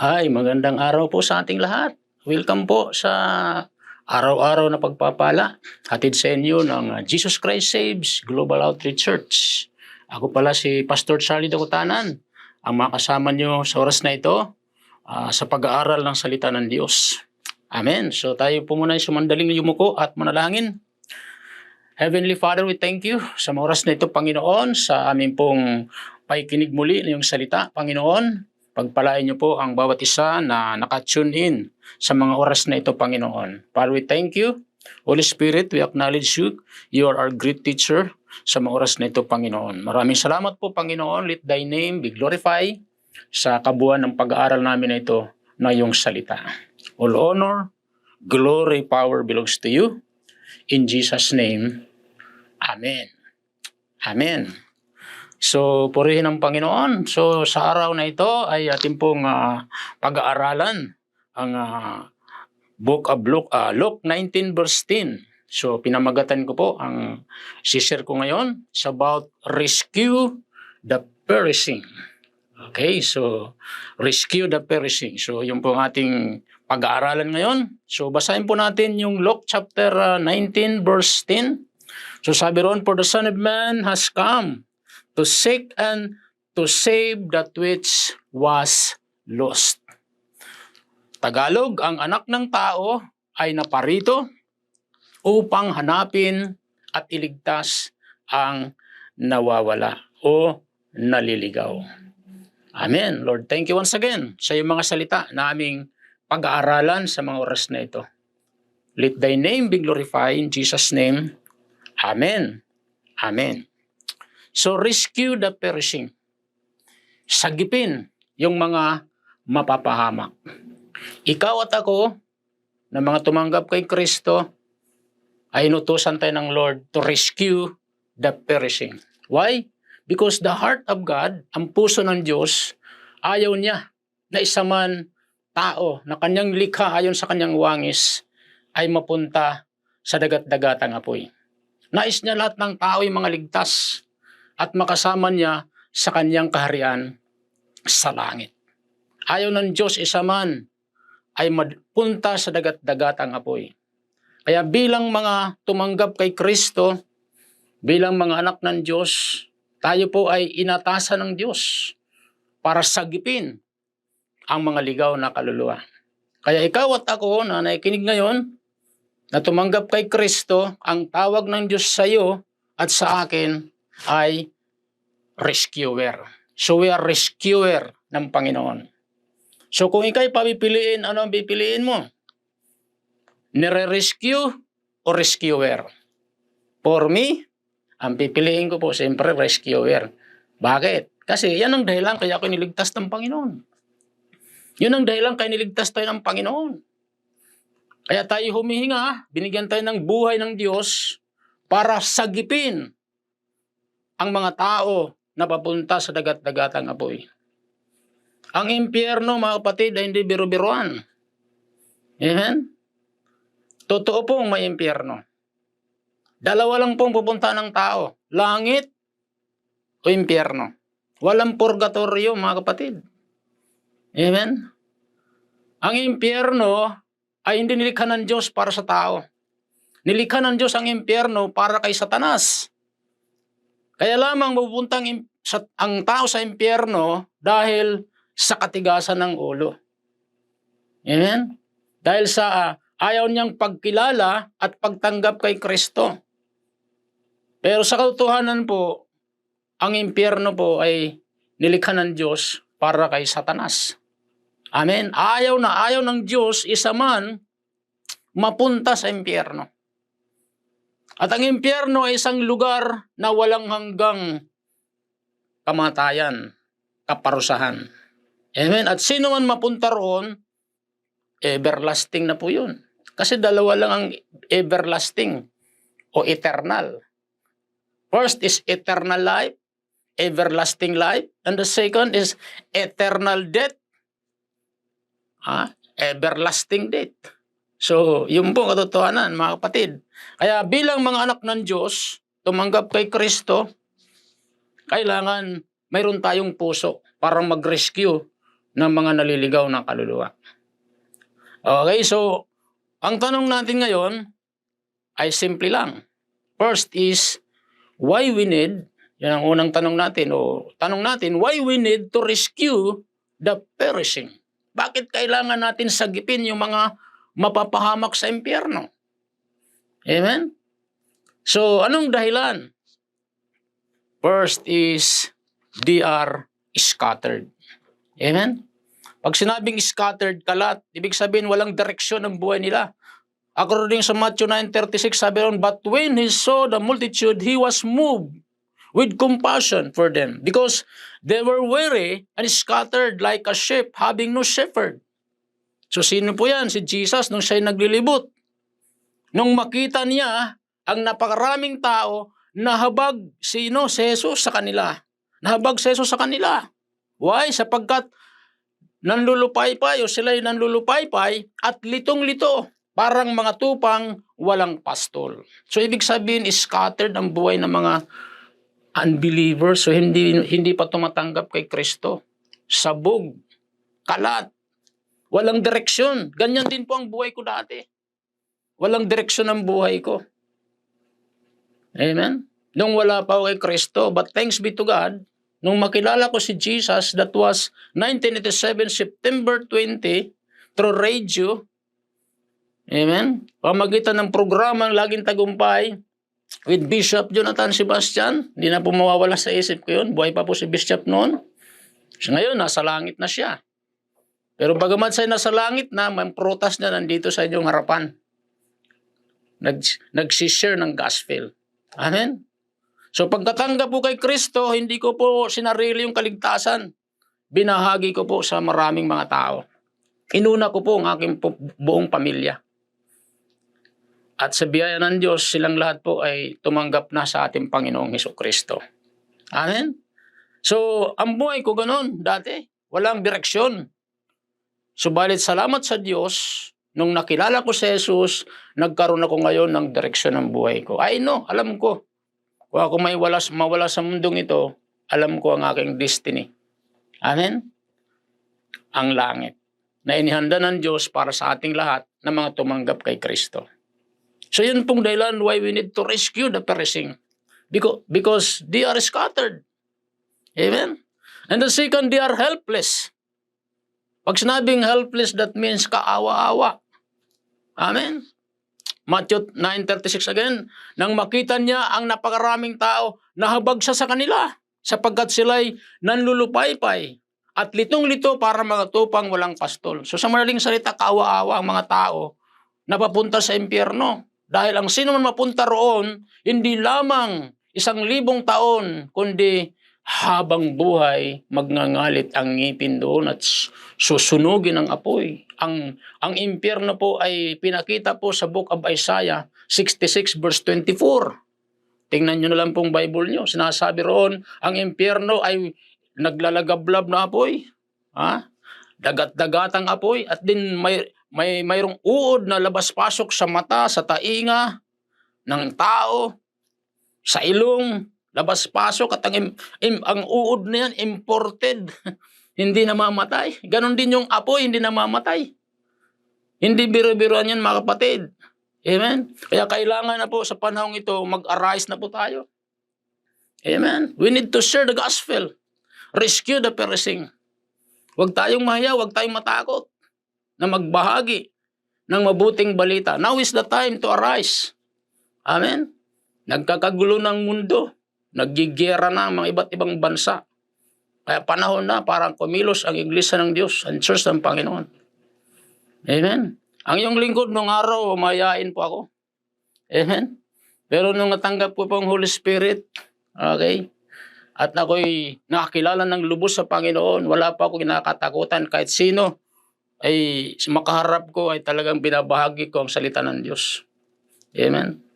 Ay, magandang araw po sa ating lahat. Welcome po sa araw-araw na pagpapala. Hatid sa inyo ng uh, Jesus Christ Saves Global Outreach Church. Ako pala si Pastor Charlie Dakutanan, ang makasama nyo sa oras na ito ah, sa pag-aaral ng salita ng Diyos. Amen. So tayo po muna ay sumandaling yumuko at manalangin. Heavenly Father, we thank you sa oras na ito, Panginoon, sa aming pong paikinig muli ng iyong salita, Panginoon. Pagpalain niyo po ang bawat isa na nakatune in sa mga oras na ito, Panginoon. Father, we thank you. Holy Spirit, we acknowledge you. You are our great teacher sa mga oras na ito, Panginoon. Maraming salamat po, Panginoon. Let thy name be glorified sa kabuuan ng pag-aaral namin na ito na iyong salita. All honor, glory, power belongs to you. In Jesus' name, Amen. Amen. So, purihin ang Panginoon. So, sa araw na ito ay ating pong ah, pag-aaralan ang ah, Book of Luke, ah, Luke 19 verse 10. So, pinamagatan ko po ang sishare ko ngayon. It's about rescue the perishing. Okay, so rescue the perishing. So, yung po ang ating pag-aaralan ngayon. So, basahin po natin yung Luke chapter ah, 19 verse 10. So, sabi roon, For the Son of Man has come to seek and to save that which was lost. Tagalog, ang anak ng tao ay naparito upang hanapin at iligtas ang nawawala o naliligaw. Amen. Lord, thank you once again sa iyong mga salita na aming pag-aaralan sa mga oras na ito. Let thy name be glorified in Jesus' name. Amen. Amen. So rescue the perishing. Sagipin yung mga mapapahamak. Ikaw at ako, na mga tumanggap kay Kristo, ay inutusan tayo ng Lord to rescue the perishing. Why? Because the heart of God, ang puso ng Diyos, ayaw niya na isa man tao na kanyang likha ayon sa kanyang wangis ay mapunta sa dagat-dagatang apoy. Nais niya lahat ng tao ay mga ligtas at makasama niya sa kanyang kaharian sa langit. Ayaw ng Diyos isa man ay mapunta sa dagat-dagatang apoy. Kaya bilang mga tumanggap kay Kristo, bilang mga anak ng Diyos, tayo po ay inatasan ng Diyos para sagipin ang mga ligaw na kaluluwa. Kaya ikaw at ako na nakikinig ngayon, na tumanggap kay Kristo, ang tawag ng Diyos sa iyo at sa akin ay rescuer. So we are rescuer ng Panginoon. So kung ikay papipiliin, ano ang pipiliin mo? Nire-rescue o rescuer? For me, ang pipiliin ko po, siyempre, rescuer. Bakit? Kasi yan ang dahilan kaya ako niligtas ng Panginoon. Yun ang dahilan kaya niligtas tayo ng Panginoon. Kaya tayo humihinga, binigyan tayo ng buhay ng Diyos para sagipin ang mga tao na papunta sa dagat-dagatang apoy. Ang impyerno, mga kapatid, ay hindi biro-biroan. Amen? Totoo pong may impyerno. Dalawa lang pong pupunta ng tao. Langit o impyerno. Walang purgatorio, mga kapatid. Amen? Ang impyerno ay hindi nilikha ng Diyos para sa tao. Nilikha ng Diyos ang impyerno para kay Satanas. Kaya lamang mapupuntang sa, ang tao sa impyerno dahil sa katigasan ng ulo. Amen? Dahil sa ah, ayaw niyang pagkilala at pagtanggap kay Kristo. Pero sa katotohanan po, ang impyerno po ay nilikha ng Diyos para kay Satanas. Amen? Ayaw na ayaw ng Diyos isa man mapunta sa impyerno. At ang impyerno ay isang lugar na walang hanggang kamatayan, kaparusahan. Amen? At sino man mapunta roon, everlasting na po yun. Kasi dalawa lang ang everlasting o eternal. First is eternal life, everlasting life. And the second is eternal death. Ha? Everlasting death. So, yun po katotohanan, mga kapatid. Kaya bilang mga anak ng Diyos, tumanggap kay Kristo, kailangan mayroon tayong puso para mag-rescue ng mga naliligaw na kaluluwa. Okay, so ang tanong natin ngayon ay simple lang. First is, why we need, yan ang unang tanong natin, o tanong natin, why we need to rescue the perishing? Bakit kailangan natin sagipin yung mga mapapahamak sa impyerno? Amen? So, anong dahilan? First is, they are scattered. Amen? Pag sinabing scattered, kalat, ibig sabihin walang direksyon ang buhay nila. According sa Matthew 9.36, sabi ron, But when he saw the multitude, he was moved with compassion for them because they were weary and scattered like a sheep having no shepherd. So sino po yan? Si Jesus nung siya'y naglilibot. Nung makita niya ang napakaraming tao, nahabag sino? Si Jesus sa kanila. Nahabag si Jesus sa kanila. Why? Sapagkat nanlulupaypay o sila'y nanlulupaypay at litong-lito. Parang mga tupang walang pastol. So ibig sabihin scattered ang buhay ng mga unbelievers. So hindi hindi pa tumatanggap kay Kristo. Sabog, kalat, walang direksyon. Ganyan din po ang buhay ko dati. Walang direksyon ang buhay ko. Amen? Nung wala pa ako kay Kristo, but thanks be to God, nung makilala ko si Jesus, that was 1987, September 20, through radio, Amen? Pamagitan ng programang Laging Tagumpay with Bishop Jonathan Sebastian. Hindi na po mawawala sa isip ko yun. Buhay pa po si Bishop noon. So ngayon, nasa langit na siya. Pero bagamat siya nasa langit na, may prutas na nandito sa inyong harapan. Nag, nagsishare ng gospel. Amen? So pagkatanggap po kay Kristo, hindi ko po sinarili yung kaligtasan. Binahagi ko po sa maraming mga tao. Inuna ko po ang aking po, buong pamilya. At sa biyaya ng Diyos, silang lahat po ay tumanggap na sa ating Panginoong Heso Kristo. Amen? So, ang buhay ko ganun dati. Walang direksyon. Subalit salamat sa Diyos, nung nakilala ko si Jesus, nagkaroon ako ngayon ng direksyon ng buhay ko. I know, alam ko. Kung ako may wala, mawala sa mundong ito, alam ko ang aking destiny. Amen? Ang langit na inihanda ng Diyos para sa ating lahat na mga tumanggap kay Kristo. So yun pong dahilan why we need to rescue the perishing. Because, because they are scattered. Amen? And the second, they are helpless. Pag sinabing helpless, that means kaawa-awa. Amen? Matthew 9.36 again, nang makita niya ang napakaraming tao, nahabag siya sa kanila sapagkat sila'y nanlulupaypay at litong-lito para mga tupang walang pastol. So sa madaling salita, kaawa-awa ang mga tao na papunta sa impyerno. Dahil ang sino man mapunta roon, hindi lamang isang libong taon, kundi habang buhay, magngangalit ang ngipin doon at susunugin ang apoy. Ang, ang impyerno po ay pinakita po sa Book of Isaiah 66 verse 24. Tingnan nyo na lang pong Bible nyo. Sinasabi roon, ang impyerno ay naglalagablab na apoy. Ha? Dagat-dagatang apoy at din may may mayroong uod na labas-pasok sa mata, sa tainga ng tao, sa ilong, labas-pasok at ang, im, im- ang uod na yan imported. hindi namamatay. Ganon din yung apoy, hindi namamatay. Hindi biro-biroan yan mga kapatid. Amen? Kaya kailangan na po sa panahong ito, mag-arise na po tayo. Amen? We need to share the gospel. Rescue the perishing. Huwag tayong mahiya, huwag tayong matakot na magbahagi ng mabuting balita. Now is the time to arise. Amen? Nagkakagulo ng mundo. Naggigera na ang mga iba't ibang bansa. Kaya panahon na parang kumilos ang iglesia ng Diyos, ang church ng Panginoon. Amen? Ang iyong lingkod nung araw, mayayain po ako. Amen? Pero nung natanggap ko po ang Holy Spirit, okay, at ako'y nakakilala ng lubos sa Panginoon, wala pa ako kinakatakutan kahit sino ay makaharap ko ay talagang binabahagi ko ang salita ng Diyos. Amen.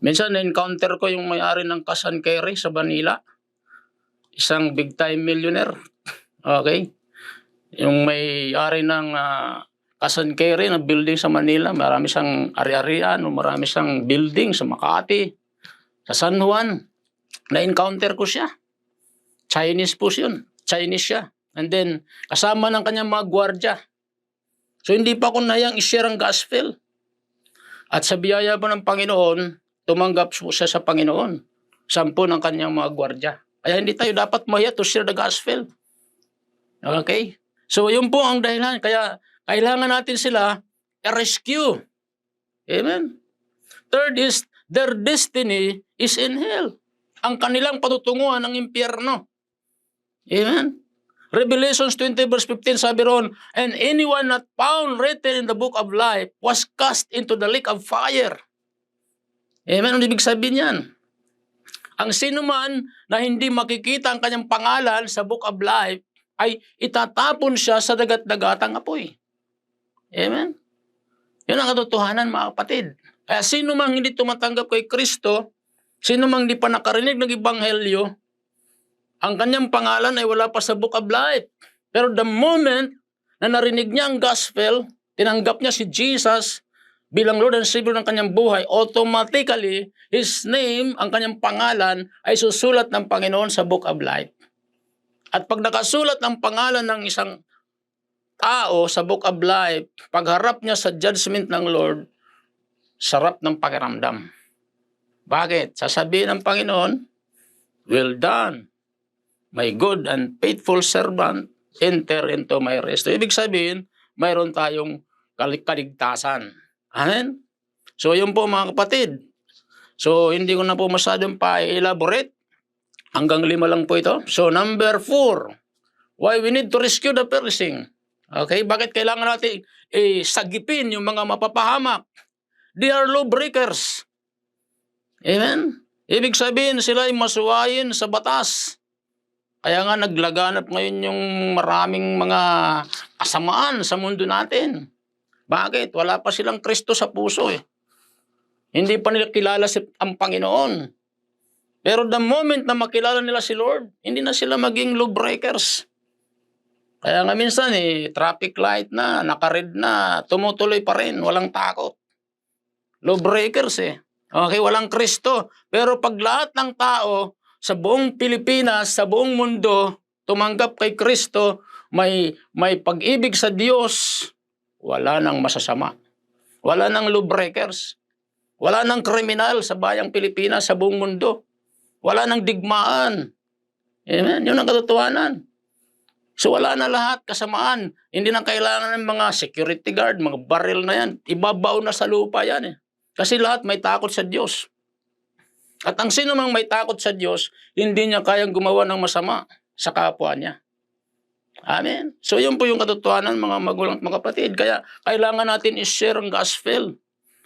Minsan na-encounter ko yung may-ari ng Kasan Kerry sa Manila. isang big time millionaire. Okay? Yung may ari ng uh, Kasan Kerry na building sa Manila, marami siyang ari-arian, o marami siyang building sa Makati, sa San Juan. Na-encounter ko siya. Chinese po yun. Chinese siya. And then, kasama ng kanyang mga gwardya. So, hindi pa ako nayang ishare ang gospel. At sa biyaya po ng Panginoon, tumanggap po siya sa Panginoon. Sampu ng kanyang mga gwardya. Kaya hindi tayo dapat mahiya to share the gospel. Okay? So, yun po ang dahilan. Kaya, kailangan natin sila i-rescue. Amen? Third is, their destiny is in hell. Ang kanilang patutunguhan ng impyerno. Amen? Revelations 20 verse 15 sabi ron, And anyone not found written in the book of life was cast into the lake of fire. Amen? Ano ibig sabihin yan? Ang sino man na hindi makikita ang kanyang pangalan sa book of life ay itatapon siya sa dagat-dagatang apoy. Amen? Yun ang katotohanan mga kapatid. Kaya sino mang hindi tumatanggap kay Kristo, sino mang hindi pa nakarinig ng Ebanghelyo, ang kanyang pangalan ay wala pa sa book of life. Pero the moment na narinig niya ang gospel, tinanggap niya si Jesus bilang Lord and Savior ng kanyang buhay, automatically, his name, ang kanyang pangalan, ay susulat ng Panginoon sa book of life. At pag nakasulat ang pangalan ng isang tao sa book of life, pagharap niya sa judgment ng Lord, sarap ng pakiramdam. Bakit? Sasabihin ng Panginoon, Well done, my good and faithful servant, enter into my rest. Ibig sabihin, mayroon tayong kal- kaligtasan. Amen? So, yun po mga kapatid. So, hindi ko na po masyadong pa-elaborate. Hanggang lima lang po ito. So, number four, why we need to rescue the perishing. Okay, bakit kailangan natin eh, sagipin yung mga mapapahamak? They are lawbreakers. Amen? Ibig sabihin sila ay masuwayin sa batas. Kaya nga naglaganap ngayon yung maraming mga kasamaan sa mundo natin. Bakit? Wala pa silang Kristo sa puso eh. Hindi pa nila kilala si, ang Panginoon. Pero the moment na makilala nila si Lord, hindi na sila maging lawbreakers. Kaya nga minsan eh, traffic light na, nakared na, tumutuloy pa rin, walang takot. Lawbreakers eh. Okay, walang Kristo. Pero pag lahat ng tao sa buong Pilipinas, sa buong mundo, tumanggap kay Kristo, may, may pag-ibig sa Diyos, wala nang masasama. Wala nang lawbreakers. Wala nang kriminal sa bayang Pilipinas, sa buong mundo. Wala nang digmaan. Amen? Yun ang katotohanan. So wala na lahat, kasamaan. Hindi na kailangan ng mga security guard, mga baril na yan. Ibabaw na sa lupa yan eh. Kasi lahat may takot sa Diyos. At ang sino mang may takot sa Diyos, hindi niya kayang gumawa ng masama sa kapwa niya. Amen. So yun po yung katotohanan mga magulang at mga kapatid. Kaya kailangan natin i-share ang gospel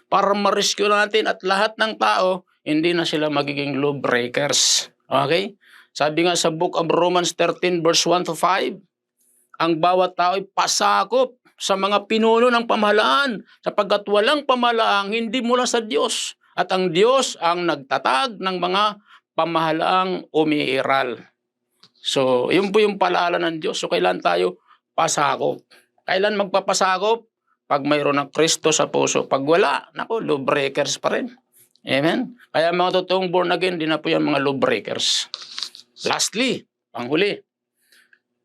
para ma-rescue natin at lahat ng tao, hindi na sila magiging lawbreakers. Okay? Sabi nga sa book of Romans 13 verse 1 to 5, ang bawat tao ay pasakop sa mga pinuno ng pamahalaan sapagkat walang pamahalaang hindi mula sa Diyos at ang Diyos ang nagtatag ng mga pamahalaang umiiral. So, yun po yung palaala ng Diyos. So, kailan tayo pasakop? Kailan magpapasakop? Pag mayroon ng Kristo sa puso. Pag wala, naku, lawbreakers pa rin. Amen? Kaya mga totoong born again, di na po yan mga lawbreakers. Lastly, panghuli.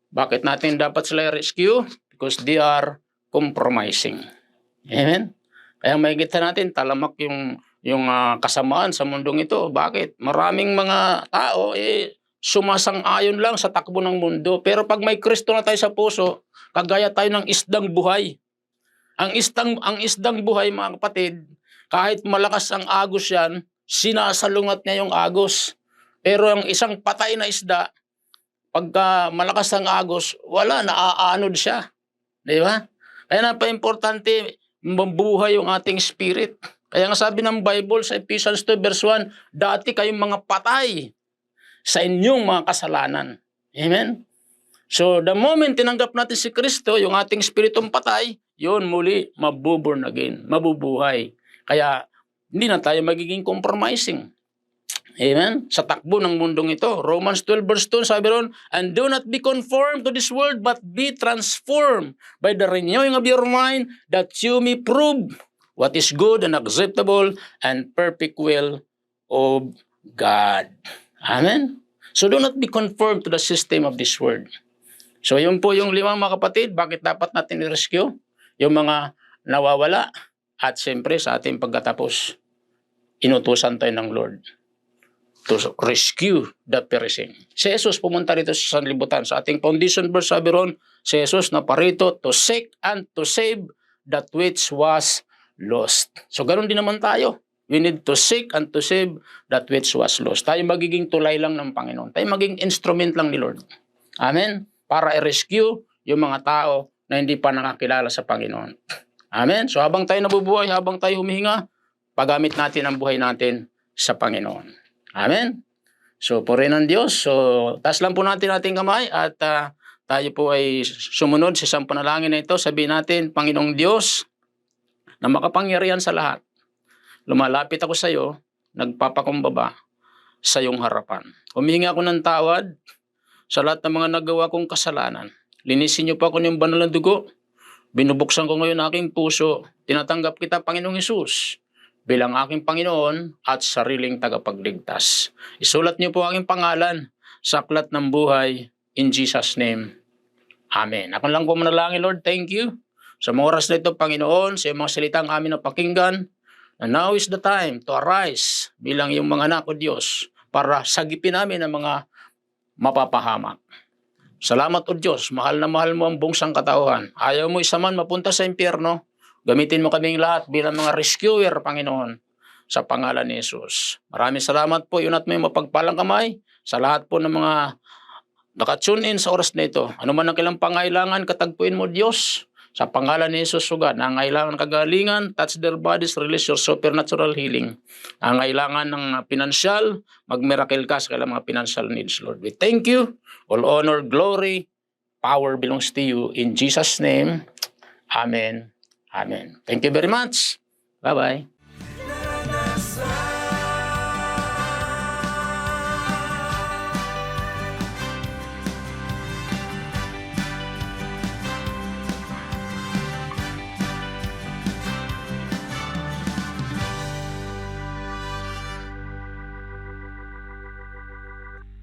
Bakit natin dapat sila rescue? Because they are compromising. Amen? Kaya makikita natin, talamak yung, yung ah, kasamaan sa mundong ito. Bakit? Maraming mga tao, eh, sumasang-ayon lang sa takbo ng mundo. Pero pag may Kristo na tayo sa puso, kagaya tayo ng isdang buhay. Ang isdang, ang isdang buhay, mga kapatid, kahit malakas ang agos yan, sinasalungat niya yung agos. Pero ang isang patay na isda, pagka malakas ang agos, wala, naaaanod siya. Di ba? Kaya napaka-importante, mabuhay yung ating spirit. Kaya nga sabi ng Bible sa Ephesians 2 verse 1, dati kayong mga patay sa inyong mga kasalanan. Amen? So, the moment tinanggap natin si Kristo, yung ating spiritong patay, yun muli, mabuborn again, mabubuhay. Kaya, hindi na tayo magiging compromising. Amen? Sa takbo ng mundong ito. Romans 12 verse 2, sabi ron, And do not be conformed to this world, but be transformed by the renewing of your mind, that you may prove what is good and acceptable and perfect will of God. Amen? So do not be conformed to the system of this world. So yun po yung limang mga kapatid, bakit dapat natin i-rescue? Yung mga nawawala at siyempre sa ating pagkatapos, inutusan tayo ng Lord to rescue the perishing. Si Jesus pumunta rito sa sanlibutan. Sa ating foundation verse sabi ron, si Jesus na parito to seek and to save that which was lost. So ganoon din naman tayo. We need to seek and to save that which was lost. Tayo magiging tulay lang ng Panginoon. Tayo maging instrument lang ni Lord. Amen? Para i-rescue yung mga tao na hindi pa nakakilala sa Panginoon. Amen? So habang tayo nabubuhay, habang tayo humihinga, paggamit natin ang buhay natin sa Panginoon. Amen? So, puri ng Diyos. So, taas lang po natin ating kamay at ah, tayo po ay sumunod sa isang panalangin na ito. Sabihin natin, Panginoong Diyos, na makapangyarihan sa lahat, lumalapit ako sa iyo, nagpapakumbaba sa iyong harapan. Humihingi ako ng tawad sa lahat ng mga nagawa kong kasalanan. Linisin niyo po ako ng banal na dugo. Binubuksan ko ngayon aking puso. Tinatanggap kita, Panginoong Isus, bilang aking Panginoon at sariling tagapagligtas. Isulat niyo po aking pangalan sa aklat ng buhay in Jesus' name. Amen. Ako lang po manalangin, Lord. Thank you. Sa mga oras na ito, Panginoon, sa mga salitang amin na pakinggan, na now is the time to arise bilang yung mga anak o Diyos para sagipin namin ang mga mapapahamak. Salamat o Diyos, mahal na mahal mo ang buong sangkatauhan. Ayaw mo isa man mapunta sa impyerno, Gamitin mo kaming lahat bilang mga rescuer, Panginoon, sa pangalan ni Jesus. Maraming salamat po. Yun at may mapagpalang kamay sa lahat po ng mga nakatune in sa oras na ito. Ano man ang kailang pangailangan, katagpuin mo Diyos. Sa pangalan ni Jesus, sugad, na ang kailangan kagalingan, touch their bodies, release your supernatural healing. Ang kailangan ng pinansyal, mag-miracle ka sa kailangan mga financial needs, Lord. We thank you. All honor, glory, power belongs to you. In Jesus' name, Amen. Amen. Thank you very much. Bye-bye.